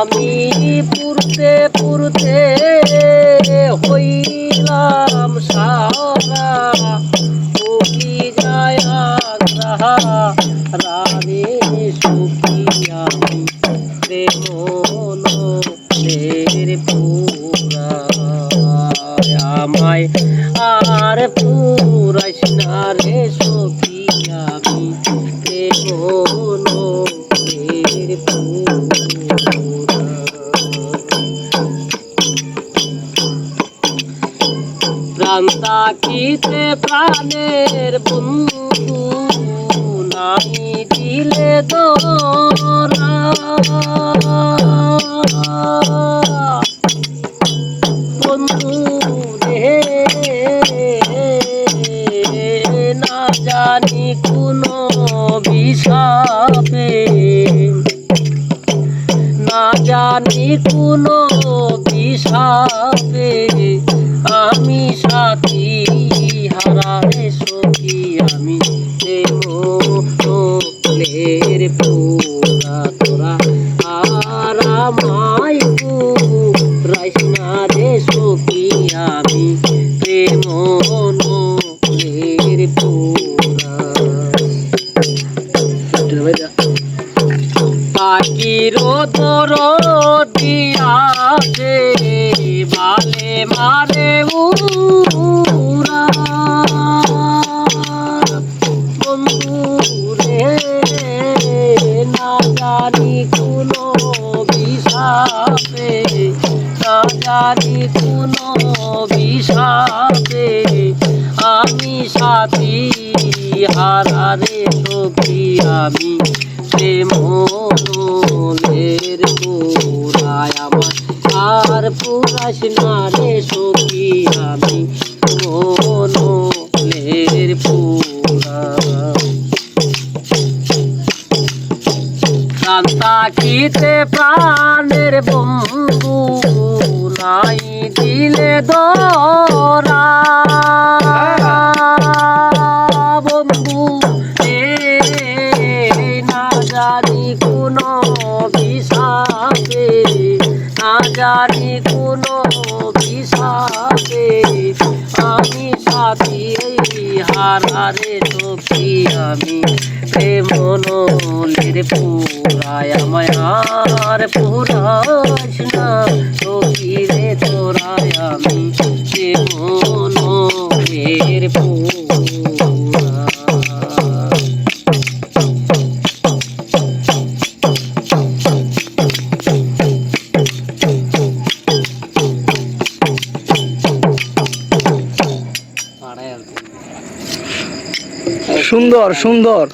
আমি পুরতে পুরতে হইলাম সারা উঠি যায় রানে সুখী আমি প্রেম আমায় আর পুরাইস না রে প্রেম নের পুরা প্রান্তা কিতে প্রাণের বন্ধু নাই দিলে দোরা বিষাপে না জানি কোনো বিষাপে আমি সাথী হারারে সখী আমি প্রেমের পুরা তোরা। আর আমায় রাইস না রে সখী আমি প্রেমের পাখির তোর দিয়াছে বালে মারে কোনো আমি সাথী হারারে সখী আমি। প্রেমনের পুরায় আমার। আর পুরাস না রে সখী, আমি মনের পুরা কান্তা কিতে প্রাণের বন্ধু নাই, দিলে দরা। বন্ধু জানি কোনো বিষাপে আমি সাথী হারারে সখী আমি প্রেম নলের পুরায় আমার পুরাস না, সখী রে তোরায় আমি। সুন্দর সুন্দর।